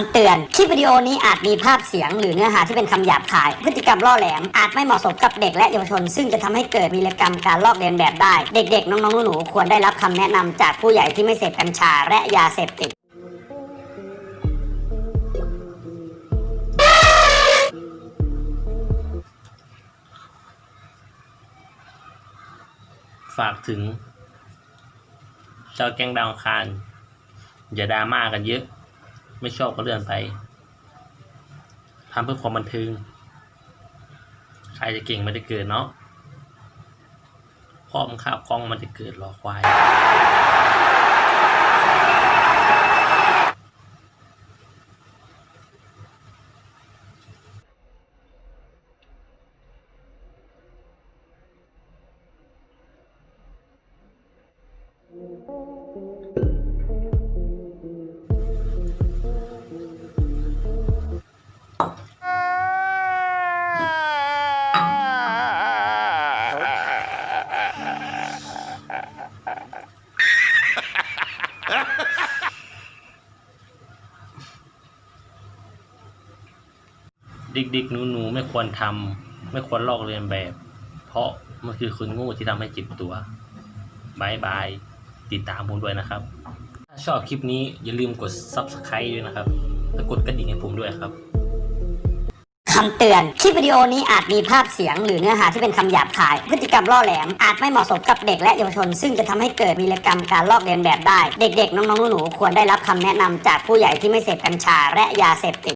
ำเตือน คลิปวิดีโอนี้อาจมีภาพเสียง หรือเนื้อหาที่เป็นคำหยาบคาย พฤติกรรมล่อแหลม อาจไม่เหมาะสมกับเด็กและเยาวชน ซึ่งจะทำให้เกิดวีรกรรมการลอกเลียนแบบได้ เด็กๆ น้องๆ หนูๆ ควรได้รับคำแนะนำจากผู้ใหญ่ที่ไม่เสพกัญชาและยาเสพติดฝากถึงเจ้าแก๊งดาวคารอย่าดราม่ากันเยอะ ไม่ชอบก็เลื่อนไปทำเพื่อความบันเทิงใครจะเก่งไม่ได้เกิดเนาะพ่อมันข้าวคล้องมันจะเกิดรอควายเด็กๆหนูๆไม่ควรทำไม่ควรลอกเลียนแบบ เพราะมันคือคนโง่ที่ทำให้เจ็บตัวบายบาย ติดตามผมด้วยนะครับ ถ้าชอบคลิปนี้อย่าลืมกด subscribe ด้วยนะครับ และกดกระดิ่งให้ผมด้วยครับำเตือน คลิปวิดีโอนี้อาจมีภาพเสียง หรือเนื้อหาที่เป็นคำหยาบคาย พฤติกรรมล่อแหลม อาจไม่เหมาะสมกับเด็กและเยาวชน ซึ่งจะทำให้เกิดวีรกรรมการลอกเลียนแบบได้ เด็กๆ น้องๆ หนูๆ ควรได้รับคำแนะนำจากผู้ใหญ่ที่ไม่เสพกัญชาและยาเสพติด